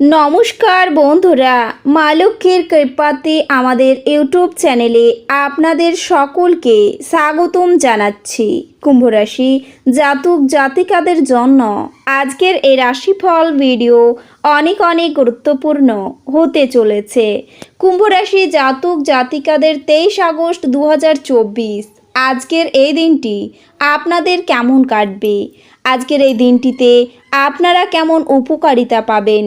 নমস্কার বন্ধুরা, মা লক্ষ্মীর কৃপাতে আমাদের ইউটিউব চ্যানেলে আপনাদের সকলকে স্বাগতম জানাচ্ছি। কুম্ভরাশি জাতক জাতিকাদের জন্য আজকের এই রাশিফল ভিডিও অনেক অনেক গুরুত্বপূর্ণ হতে চলেছে। কুম্ভরাশি জাতক জাতিকাদের তেইশ আগস্ট দু হাজার চব্বিশ, আজকের এই দিনটি আপনাদের কেমন কাটবে? আজকের এই দিনটিতে আপনারা কেমন উপকারিতা পাবেন?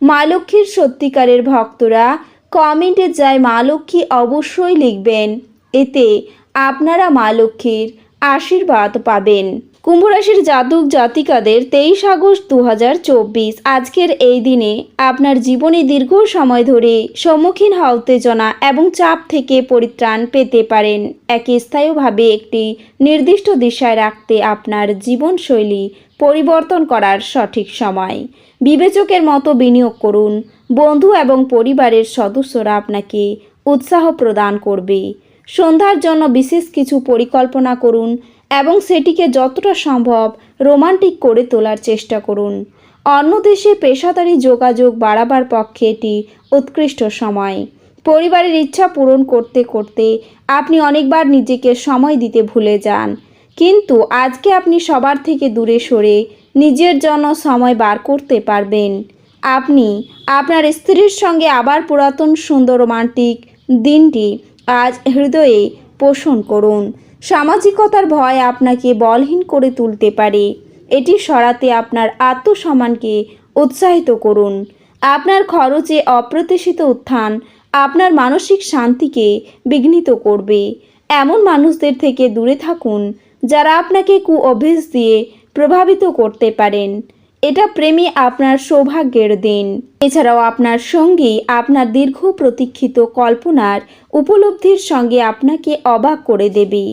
মা লক্ষ্মীর সত্যিকারের ভক্তরা কমেন্টে যায় মা লক্ষ্মী অবশ্যই লিখবেন। এতে আপনারা মা লক্ষ্মীর আশীর্বাদ পাবেন। কুম্ভ রাশির জাতক জাতিকাদের তেইশ আগস্ট দু হাজার চব্বিশ। আজকের এই দিনে আপনার জীবনে দীর্ঘ সময় ধরে সম্মুখীন হওয়া উত্তেজনা এবং চাপ থেকে পরিত্রাণ পেতে পারেন। একে স্থায়ীভাবে একটি নির্দিষ্ট দিশায় রাখতে আপনার জীবনশৈলী পরিবর্তন করার সঠিক সময়। বিবেচকের মতো বিনিয়োগ করুন। বন্ধু এবং পরিবারের সদস্যরা আপনাকে উৎসাহ প্রদান করবে। সন্ধ্যার জন্য বিশেষ কিছু পরিকল্পনা করুন। এবং সেটিকে যতটা সম্ভব রোমান্টিক করে তোলার চেষ্টা করুন। অন্য দেশে পেশাদারি যোগাযোগ বাড়াবার পক্ষে এটি উৎকৃষ্ট সময়। পরিবারের ইচ্ছা পূরণ করতে করতে আপনি অনেকবার নিজেকে সময় দিতে ভুলে যান। কিন্তু আজকে আপনি সবার থেকে দূরে সরে নিজের জন্য সময় বার করতে পারবেন। আপনি আপনার স্ত্রীর সঙ্গে আবার পুরাতন সুন্দর রোমান্টিক দিনটি আজ হৃদয়ে পোষণ করুন। সামাজিকতার ভয় আপনাকে বলহীন করে তুলতে পারে। এটি সরাতে আপনার আত্মসম্মানকে উৎসাহিত করুন। আপনার খরচে অপ্রত্যাশিত উত্থান আপনার মানসিক শান্তিকে বিঘ্নিত করবে। এমন মানুষদের থেকে দূরে থাকুন যারা আপনাকে কু অভ্যেস দিয়ে প্রভাবিত করতে পারেন। এটা প্রেমী আপনার সৌভাগ্যের দিন। এছাড়াও আপনার সঙ্গী আপনার দীর্ঘ প্রতীক্ষিত কল্পনার উপলব্ধির সঙ্গে আপনাকে অবাক করে দেবে।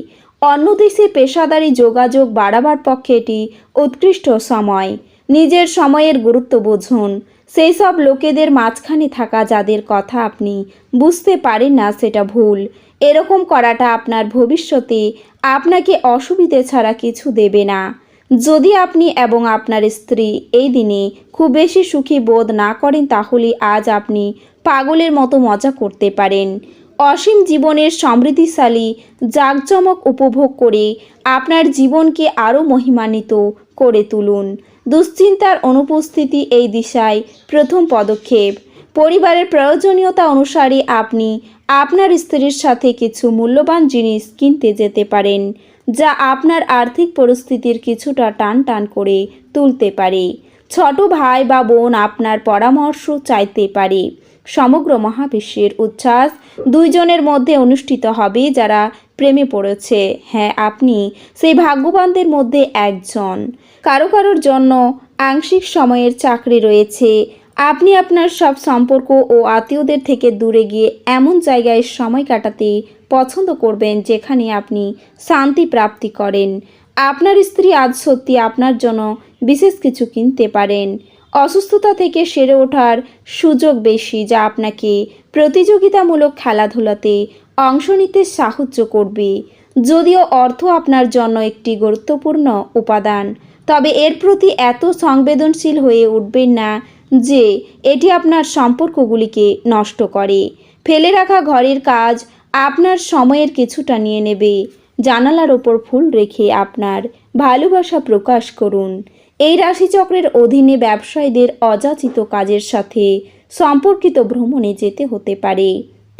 অন্য দেশে পেশাদারি যোগাযোগ বাড়াবার পক্ষে এটি উৎকৃষ্ট সময়। নিজের সময়ের গুরুত্ব বুঝুন। সেই সব লোকেদের মাঝখানে থাকা যাদের কথা আপনি বুঝতে পারেন না সেটা ভুল। এরকম করাটা আপনার ভবিষ্যতে আপনাকে অসুবিধে ছাড়া কিছু দেবে না। যদি আপনি এবং আপনার স্ত্রী এই দিনে খুব বেশি সুখী বোধ না করেন, তাহলে আজ আপনি পাগলের মতো মজা করতে পারেন। অসীম জীবনের সমৃদ্ধিশালী, জাঁকজমক উপভোগ করে আপনার জীবনকে আরও মহিমান্বিত করে তুলুন। দুশ্চিন্তার অনুপস্থিতি এই দিশায় প্রথম পদক্ষেপ। পরিবারের প্রয়োজনীয়তা অনুসারে আপনি আপনার স্ত্রীর সাথে কিছু মূল্যবান জিনিস কিনতে যেতে পারেন। যা আপনার আর্থিক পরিস্থিতির কিছুটা টান টান করে তুলতে পারে। ছোট ভাই বা বোন আপনার পরামর্শ চাইতে পারে। সমগ্র মহাবিশ্বের উচ্ছ্বাস দুইজনের মধ্যে অনুষ্ঠিত হবে যারা প্রেমে পড়েছে। হ্যাঁ আপনি সেই ভাগ্যবানদের মধ্যে একজন। কারও কারোর জন্য আংশিক সময়ের চাকরি রয়েছে। আপনি আপনার সব সম্পর্ক ও আত্মীয়দের থেকে দূরে গিয়ে এমন জায়গায় সময় কাটাতে পছন্দ করবেন যেখানে আপনি শান্তি প্রাপ্তি করেন। আপনার স্ত্রী আজ সত্যি আপনার জন্য বিশেষ কিছু কিনতে পারেন। অসুস্থতা থেকে সেরে ওঠার সুযোগ বেশি, যা আপনাকে প্রতিযোগিতামূলক খেলাধুলাতে অংশ নিতে সাহায্য করবে। যদিও অর্থ আপনার জন্য একটি গুরুত্বপূর্ণ উপাদান, তবে এর প্রতি এত সংবেদনশীল হয়ে উঠবেন না যে এটি আপনার সম্পর্কগুলিকে নষ্ট করে। ফেলে রাখা ঘরের কাজ আপনার সময়ের কিছুটা নিয়ে নেবে। জানালার ওপর ফুল রেখে আপনার ভালোবাসা প্রকাশ করুন। এই রাশিচক্রের অধীনে ব্যবসায়ীদের অযাচিত কাজের সাথে সম্পর্কিত ভ্রমণে যেতে হতে পারে।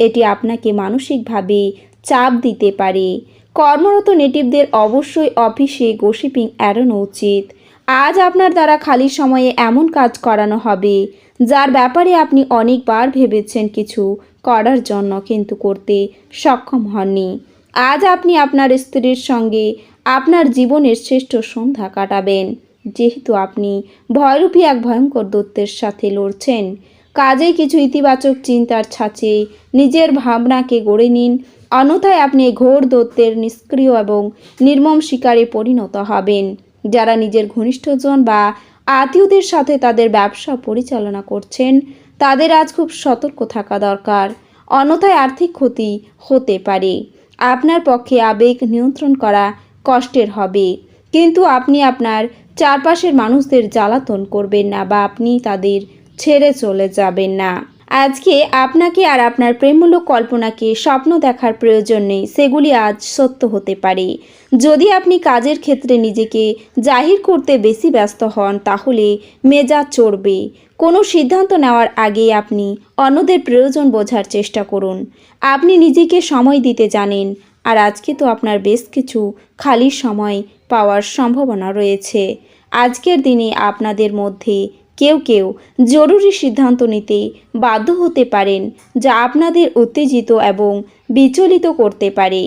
এটি আপনাকে মানসিকভাবে চাপ দিতে পারে। কর্মরত নেটিভদের অবশ্যই অফিসে গোসিপিং এড়ানো উচিত। আজ আপনার দ্বারা খালি সময়ে এমন কাজ করানো হবে, যার ব্যাপারে আপনি অনেকবার ভেবেছেন কিছু করার জন্য কিন্তু করতে সক্ষম হননি। আজ আপনি আপনার স্ত্রীর সঙ্গে আপনার জীবনের শ্রেষ্ঠ সন্ধ্যা কাটাবেন। যেহেতু আপনি ভয়রূপী এক ভয়ঙ্কর দত্তের সাথে লড়ছেন, কাজেই কিছু ইতিবাচক চিন্তার ছাঁচে নিজের ভাবনাকে গড়ে নিন, অন্যথায় আপনি ঘোর দত্তের নিষ্ক্রিয় এবং নির্মম শিকারে পরিণত হবেন। যারা নিজের ঘনিষ্ঠজন বা আত্মীয়দের সাথে তাদের ব্যবসা পরিচালনা করছেন, তাদের আজ খুব সতর্ক থাকা দরকার। অন্যথায় আর্থিক ক্ষতি হতে পারে। আপনার পক্ষে আবেগ নিয়ন্ত্রণ করা কষ্টের হবে। কিন্তু আপনি আপনার চারপাশের মানুষদের জ্বালাতন করবেন না বা আপনি তাদের ছেড়ে চলে যাবেন না। আজকে আপনাকে আর আপনার প্রেমমূলক কল্পনাকে স্বপ্ন দেখার প্রয়োজন নেই, সেগুলি আজ সত্য হতে পারে। যদি আপনি কাজের ক্ষেত্রে নিজেকে জাহির করতে বেশি ব্যস্ত হন, তাহলে মেজাজ চড়বে। কোনো সিদ্ধান্ত নেওয়ার আগে আপনি অন্যদের প্রয়োজন বোঝার চেষ্টা করুন। আপনি নিজেকে সময় দিতে জানেন, আর আজকে তো আপনার বেশ কিছু খালি সময় পাওয়ার সম্ভাবনা রয়েছে। আজকের দিনে আপনাদের মধ্যে কেউ কেউ জরুরি সিদ্ধান্ত নিতে বাধ্য হতে পারেন যা আপনাদের উত্তেজিত এবং বিচলিত করতে পারে।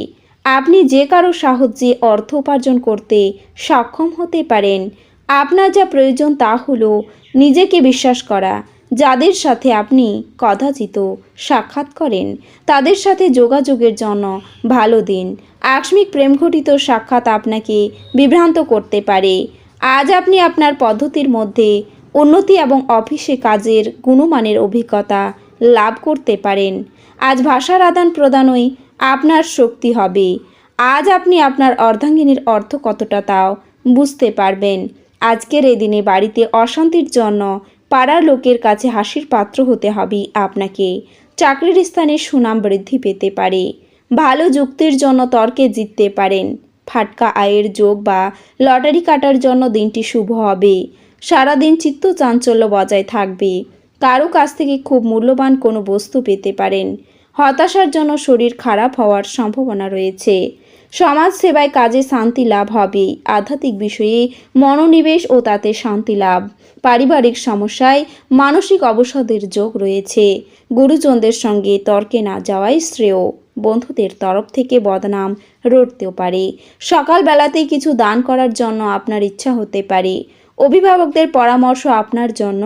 আপনি যে কারও সাহায্যে অর্থ উপার্জন করতে সক্ষম হতে পারেন। আপনার যা প্রয়োজন তা হলো নিজেকে বিশ্বাস করা, যাদের সাথে আপনি কদাচিত সাক্ষাৎ করেন। তাদের সাথে যোগাযোগের জন্য ভালো দিন। আকস্মিক প্রেমঘটিত সাক্ষাৎ আপনাকে বিভ্রান্ত করতে পারে। আজ আপনি আপনার পদ্ধতির মধ্যে উন্নতি এবং অফিসে কাজের গুণমানের অভিজ্ঞতা লাভ করতে পারেন। আজ ভাষার আদান প্রদানই আপনার শক্তি হবে। আজ আপনি আপনার অর্ধাঙ্গিনীর অর্থ কতটা তাও বুঝতে পারবেন। আজকের এই দিনে বাড়িতে অশান্তির জন্য পাড়ার লোকের কাছে হাসির পাত্র হতে হবে আপনাকে। চাকরির স্থানে সুনাম বৃদ্ধি পেতে পারে। ভালো যুক্তির জন্য তর্কে জিততে পারেন। ফাটকা আয়ের যোগ বা লটারি কাটার জন্য দিনটি শুভ হবে। সারাদিন চিত্ত চাঞ্চল্য বজায় থাকবে কারও কাছ থেকে খুব মূল্যবান কোনো বস্তু পেতে পারেন। হতাশার জন্য শরীর খারাপ হওয়ার সম্ভাবনা রয়েছে। সমাজ সেবায় কাজে শান্তি লাভ হবে আধ্যাত্মিক বিষয়ে মনোনিবেশ ও তাতে শান্তি লাভ। পারিবারিক সমস্যায় মানসিক অবসাদের যোগ রয়েছে। গুরুজনদের সঙ্গে তর্কে না যাওয়াই শ্রেয়। বন্ধুদের তরফ থেকে বদনাম রটতেও পারে। সকালবেলাতেই কিছু দান করার জন্য আপনার ইচ্ছা হতে পারে। অভিভাবকদের পরামর্শ আপনার জন্য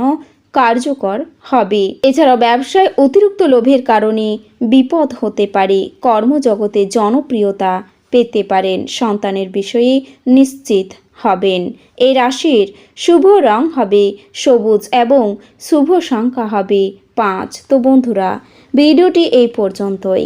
কার্যকর হবে। এছাড়াও ব্যবসায় অতিরিক্ত লোভের কারণে বিপদ হতে পারে, কর্মজগতে জনপ্রিয়তা পেতে পারেন, সন্তানের বিষয়ে নিশ্চিত হবেন। এই রাশির শুভ রং হবে সবুজ এবং শুভ সংখ্যা হবে পাঁচ। তো বন্ধুরা, ভিডিওটি এই পর্যন্তই।